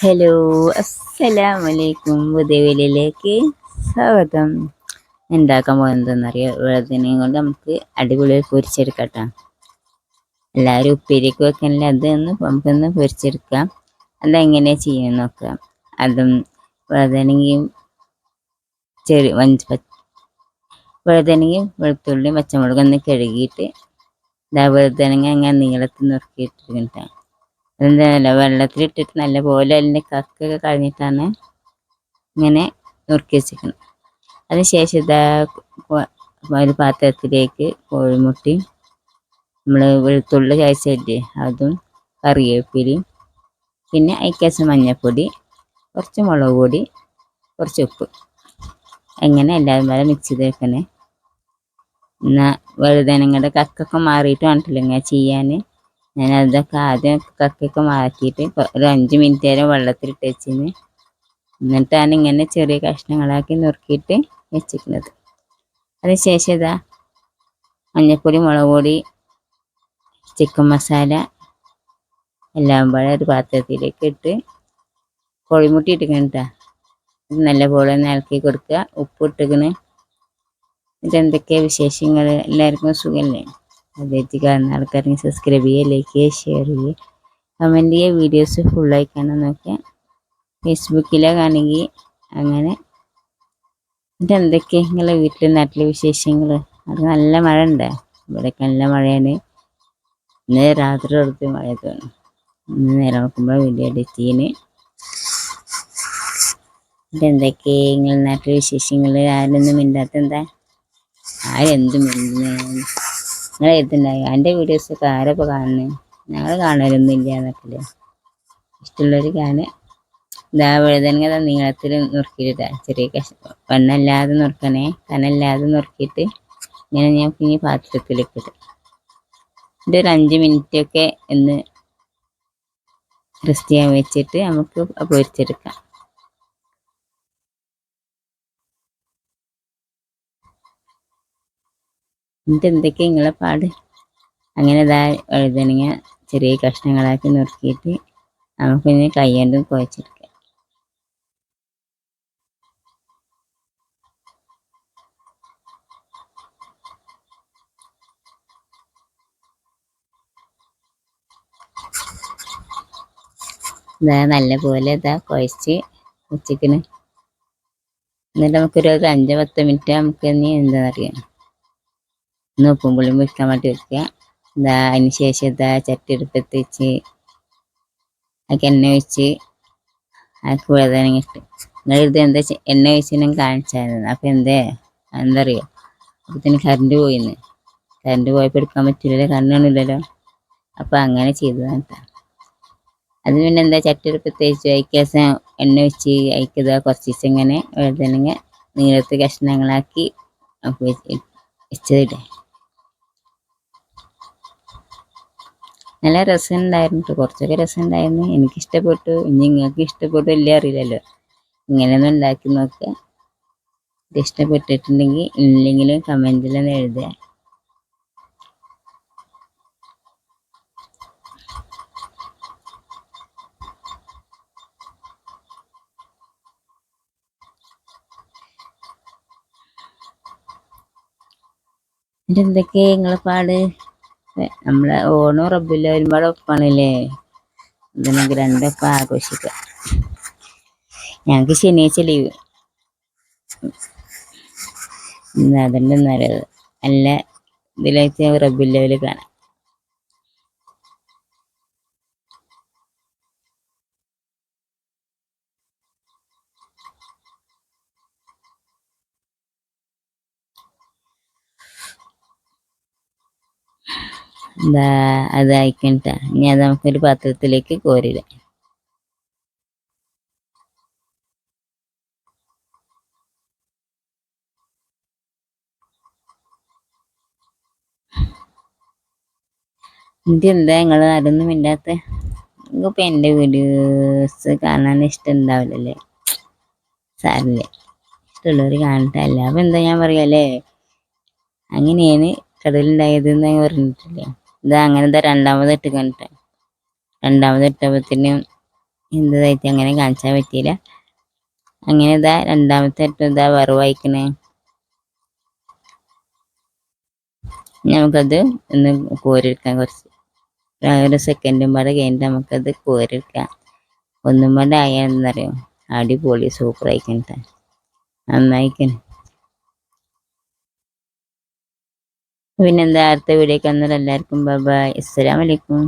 Hello അസ്സലാമലൈക്കും പുതിയവിലേക്ക് സ്വാഗതം. ഉണ്ടാക്കാൻ പോകുന്നതെന്നറിയാം? വെള്ളത്തിനെയും കൊണ്ട് നമുക്ക് അടിപൊളി പൊരിച്ചെടുക്കട്ടെ. എല്ലാവരും ഉപ്പേരിക്ക് വെക്കണില്ല? അതൊന്ന് നമുക്കൊന്ന് പൊരിച്ചെടുക്കാം. അതെങ്ങനെ ചെയ്യാൻ നോക്കാം. അതും വെള്ളത്തിനെങ്കിൽ ചെറിയ വഞ്ച വെള്ളത്തിനെങ്കിൽ വെളുത്തുള്ളിയും പച്ചമുളകും ഒന്ന് കഴുകിയിട്ട് ഇതാ വെളുത്തനങ്ങ അങ്ങനെ നീളത്തിൽ നുറുക്കിയിട്ടിരിക്കട്ടെ എന്തായാലും വെള്ളത്തിലിട്ടിട്ട് നല്ലപോലെ അതിന്റെ കക്കൊക്കെ കളഞ്ഞിട്ടാണ് ഇങ്ങനെ നുറുക്കി വെച്ചിരിക്കുന്നത് അതിനുശേഷം ഇതാ ഒരു പാത്രത്തിലേക്ക് കോഴിമുട്ടയും നമ്മൾ വെളുത്തുള്ളി കഴിച്ചില്ലേ അതും കറിവേപ്പിലയും പിന്നെ അയക്കാച്ച മഞ്ഞൾപ്പൊടി കുറച്ച് മുളക് പൊടി കുറച്ച് ഉപ്പ്. അങ്ങനെ എല്ലാവരും വരെ മിക്സ് ചെയ്ത് വെക്കണേ. എന്നാൽ വെറുതെ നിങ്ങളുടെ കക്കൊക്കെ മാറിയിട്ട് വേണ്ടില്ല ഇങ്ങനെ ചെയ്യാൻ? ഞാൻ അതൊക്കെ ആദ്യം കക്കൊക്കെ മാറ്റിയിട്ട് ഒരു അഞ്ച് മിനിറ്റ് നേരം വെള്ളത്തിലിട്ട് വെച്ചിന്. എന്നിട്ടാണ് ഇങ്ങനെ ചെറിയ കഷ്ണങ്ങളാക്കി നുറുക്കിയിട്ട് വെച്ചിരിക്കുന്നത് അതിനുശേഷം ഇതാ മഞ്ഞൾപ്പൊടി മുളക് പൊടി ചിക്കൻ മസാല എല്ലാം പോലെ ഒരു പാത്രത്തിലേക്ക് ഇട്ട് കോഴിമുട്ടി ഇട്ടിക്കണം കേട്ടോ നല്ലപോലെ ഒന്ന് ഇളക്കി കൊടുക്കുക. ഉപ്പ് ഇട്ടിക്കണ് ഇതെന്തൊക്കെയാണ് വിശേഷങ്ങൾ എല്ലാവർക്കും സുഖമല്ലേ ആദ്യമായിട്ട് കാണുന്ന ആൾക്കാരെ സബ്സ്ക്രൈബ് ചെയ്യുക ലൈക്ക് ചെയ്യുക ഷെയർ ചെയ്യുക. കമന്റ് ചെയ്യുക വീഡിയോസ് ഫുള്ളായി കാണാൻ നോക്കുക. ഫേസ്ബുക്കിലാണെങ്കിൽ അങ്ങനെ. എന്നിട്ട് എന്തൊക്കെയാണ് നിങ്ങളെ വീട്ടിലെ നാട്ടിലെ വിശേഷങ്ങൾ അത് നല്ല മഴ ഉണ്ട്? ഇവിടെയൊക്കെ നല്ല മഴയാണ്. ഇന്ന് രാത്രി കൊടുത്ത് മഴ തോന്നും ഇന്ന് നേരം നോക്കുമ്പോൾ വീഡിയോ എഡിറ്റ് ചെയ്യുന്നു എന്തൊക്കെ നിങ്ങളെ നാട്ടിലെ വിശേഷങ്ങൾ ആരൊന്നും മിണ്ടാത്ത എന്താ ആരെന്തും മിണ്ടുന്നു? നിങ്ങൾ എഴുതുണ്ടായി എന്റെ വീഡിയോസൊക്കെ ആരപ്പോൾ കാണുന്നത് ഞങ്ങൾ കാണലൊന്നുമില്ല എന്നൊക്കെ ഇഷ്ടമുള്ളവർ കാണുക. ഇതാ വഴുതനങ്ങ നീളത്തിൽ നുറുക്കിയിട്ടാ ചെറിയ കഷ വണ്ണല്ലാതെ നുറുക്കണേ. കനല്ലാതെ നുറുക്കിയിട്ട് ഇങ്ങനെ ഞാൻ ഇനി പാത്രത്തിലേക്ക് ഇടും. ഇത് ഒരു അഞ്ച് മിനിറ്റൊക്കെ ഒന്ന് റെസ്റ്റ് ചെയ്യാൻ വെച്ചിട്ട് നമുക്ക് പൊരിച്ചെടുക്കാം. എന്നിട്ട് എന്തൊക്കെ നിങ്ങളെ പാട്? അങ്ങനെ ഇതാ വഴുതനങ്ങ ചെറിയ കഷ്ണങ്ങളാക്കി നുറുക്കിയിട്ട് നമുക്കിനി കൈയ്യണ്ടും കുഴച്ചെടുക്കാം ഇതാ നല്ല പോലെ ഇതാ കുഴച്ച് ഉച്ചക്കിന് എന്നിട്ട് നമുക്കൊരു അഞ്ചോ പത്ത് മിനിറ്റ് നമുക്ക് ഇനി എന്താണെന്നറിയാം ഒന്ന് ഉപ്പും പുളിയും വേണ്ടി വെക്കുക ഇതാ അതിന് ശേഷം ഇതാ ചട്ടി എടുപ്പത്ത് വെച്ച് അതൊക്കെ എണ്ണ ഒഴിച്ച് അതൊക്കെ വേദന ഇട്ട്. നിങ്ങൾ ഇത് എന്താ എണ്ണ ഒഴിച്ച് ഞാൻ കാണിച്ചായിരുന്നു. അപ്പം എന്തേ? എന്താ അറിയോ അപ്പത്തിന് കറണ്ട് പോയിന്ന്. കറണ്ട് പോയപ്പോൾ എടുക്കാൻ പറ്റില്ലല്ലോ കണ്ണൊന്നുമില്ലല്ലോ അപ്പം അങ്ങനെ ചെയ്തതാണ് കേട്ടോ. അത് പിന്നെ എന്താ ചട്ടി എടുപ്പത്ത് വെച്ച് അതിക്കേസം എണ്ണ ഒഴിച്ച് അതിക്കത് കുറച്ച് ദിവസം ഇങ്ങനെ വഴുതനങ്ങ നീളത്ത് കഷ്ണങ്ങളാക്കി വെച്ചതില്ലേ നല്ല രസമുണ്ടായിരുന്നു കുറച്ചൊക്കെ രസമുണ്ടായിരുന്നു. എനിക്കിഷ്ടപ്പെട്ടു. ഇനി നിങ്ങൾക്ക് ഇഷ്ടപ്പെട്ടു ഇല്ലേ അറിയില്ലല്ലോ. ഇങ്ങനെയൊന്നും ഉണ്ടാക്കി നോക്കുക ഇത് ഇഷ്ടപ്പെട്ടിട്ടുണ്ടെങ്കിൽ ഇല്ലെങ്കിലും കമന്റിലൊന്ന് എഴുതുക. എന്തൊക്കെ നിങ്ങളെ പാട്? നമ്മളെ ഓണോ റബ്ബില്ല ഒരുപാട് ഒപ്പാണല്ലേ ഇതിനൊക്കെ രണ്ടൊപ്പം ആഘോഷിക്കാം ഞങ്ങൾക്ക് ശനിയാഴ്ച ലീവ് അതിന്റെ നല്ലത് നല്ല ഇതിലേക്ക് റബ്ബില്ലവൽ കാണാം എന്താ അത് അയക്കണ്ട ഇനി അത് നമുക്കൊരു പാത്രത്തിലേക്ക് കോരില്ല എന്നിട്ട് എന്താ നിങ്ങൾ അതൊന്നും ഇല്ലാത്ത നിങ്ങൾക്കിപ്പോൾ എന്റെ വീഡിയോസ് കാണാൻ ഇഷ്ടം ഉണ്ടാവില്ലല്ലേ സാറില്ലേ ഇഷ്ടമുള്ളവർ കാണട്ടെ. അല്ല? അപ്പോൾ എന്താ ഞാൻ പറയാല്ലേ അങ്ങനെയാണ് കടലുണ്ടായത് എന്ന് പറഞ്ഞിട്ടില്ലേ? ഇതാ അങ്ങനെ ഇതാ രണ്ടാമത് ഇട്ട് കണ്ടിട്ട്. രണ്ടാമത് ഇട്ടപ്പത്തിന് എന്തായിട്ട് അങ്ങനെ കാണിച്ചാൻ പറ്റിയില്ല. അങ്ങനെ ഇതാ രണ്ടാമത്തെ ഇട്ട് ഇതാ വറവായിക്കണേ. നമുക്കത് ഒന്ന് കോരിയെടുക്കാം കുറച്ച്. ഒരു സെക്കൻഡും പാടെ കഴിഞ്ഞിട്ട് നമുക്കത് കോരിയെടുക്കാം. ഒന്നും പാടെ ആയാൽ അടിപൊളി സൂപ്പർ നന്നായിക്കണേ നന്നായിക്കണ്. പിന്നെന്താ അടുത്ത വീഡിയോ കാണുന്നത് എല്ലാവർക്കും ബൈ അസ്സലാമലൈക്കും